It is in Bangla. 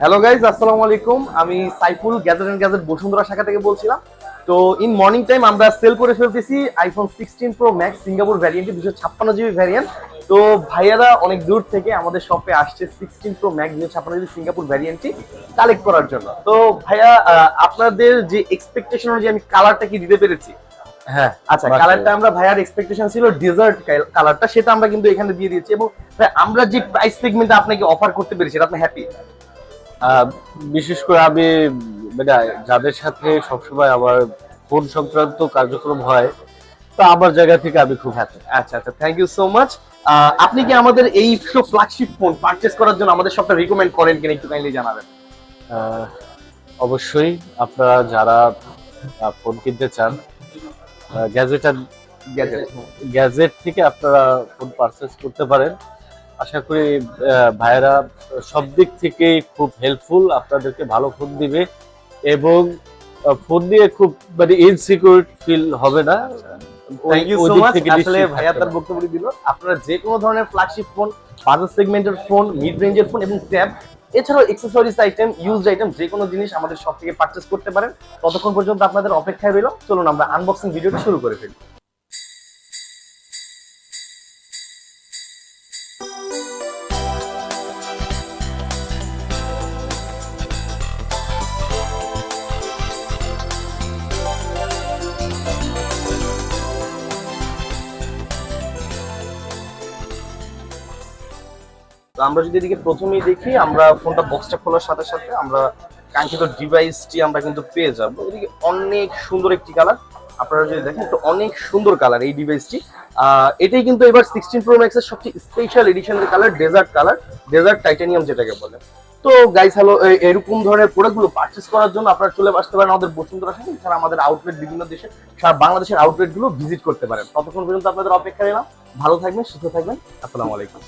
হ্যালো গাইজ আসসালামু আলাইকুম। আমি Saiful gadget and gadget Bashundhara শাখা থেকে বলছিলাম। তো ইন মর্নিং টাইম আমরা সেল করে ফেলতেছি iPhone sixteen pro max Singapore variant দুশো ছাপ্পান্ন জিবি ভ্যারিয়েন্ট তো ভাইয়ারা অনেক দূর থেকে আমাদের শপে আসছে সিক্সটিন প্রো ম্যাক্স দুশো ছাপ্পান্ন জিবি সিঙ্গাপুর ভ্যারিয়েন্টটি কালেক্ট করার জন্য। তো ভাইয়া আপনাদের যে এক্সপেকটেশন অনুযায়ী আমি কালারটা কি দিতে পেরেছি? হ্যাঁ আচ্ছা কালারটা আমরা ভাইয়ার এক্সপেকটেশন ছিল ডেজার্ট কালারটা সেটা আমরা কিন্তু এখানে দিয়ে দিয়েছি। এবং আমরা যে প্রাইস সেগমেন্টে আপনাকে অফার করতে পেরেছি আপনি হ্যাপি বিশেষ করে আমি মানে যাদের সাথে সবসময় আমার ফোন সংক্রান্ত কার্যক্রম হয় তো আমার জায়গা থেকে আমি খুব হ্যাপি আচ্ছা আচ্ছা থ্যাংক ইউ সো মাচ আপনি কি আমাদের এই ফ্ল্যাগশিপ ফোন পারচেজ করার জন্য আমাদের সবটা রিকমেন্ড করেন কিনা একটু কাইন্ডলি জানাবেন? অবশ্যই আপনারা যারা ফোন কিনতে চান গ্যাজেট গ্যাজেট গ্যাজেট থেকে আপনারা ফোন পারচেস করতে পারেন। আশা করি আহ, ভাইয়েরা সব দিক থেকেই খুব হেল্পফুল আপনাদেরকে ভালো ফোন দিবে এবং ফোন নিয়ে খুব মানে ইনসিকিউর ফিল হবে না। থ্যাংক ইউ সো মাচ আসলে ভাইয়া তার বক্তব্য দিল। আপনারা যে কোনো ধরনের ফ্ল্যাগশিপ ফোন বাজার সেগমেন্টের ফোন মিড রেঞ্জের ফোন এবং ট্যাব এছাড়াও এক্সেসরিজ আইটেম ইউজড আইটেম যে কোনো জিনিস আমাদের সব থেকে পারচেস করতে পারেন। ততক্ষণ পর্যন্ত আপনাদের অপেক্ষায় রইল। চলুন আমরা আনবক্সিং ভিডিওটা শুরু করে ফেলি। তো আমরা যদি এদিকে প্রথমেই দেখি, আমরা ফোনটা বক্সটা খোলার সাথে সাথে আমরা কাঙ্ক্ষিত ডিভাইসটি আমরা কিন্তু পেয়ে যাব। এদিকে অনেক সুন্দর একটি কালার আপনারা যদি দেখেন, তো অনেক সুন্দর কালার এই ডিভাইসটি এটাই কিন্তু এবার সিক্সটিন প্রো ম্যাক্সের সবচেয়ে special এডিশনের colour desert colour desert titanium যেটাকে বলে। তো গাইস হ্যালো এরকম ধরনের প্রোডাক্টগুলো পারচেস করার জন্য আপনারা চলে আসতে পারেন আমাদের বসুন্ধরা সাথে এছাড়া আমাদের আউটলেট বিভিন্ন দেশে, সারা বাংলাদেশের আউটলেটগুলো ভিজিট করতে পারেন। ততক্ষণ পর্যন্ত আপনাদের অপেক্ষা নিলাম ভালো থাকবেন, সুস্থ থাকবেন। আসসালামু আলাইকুম।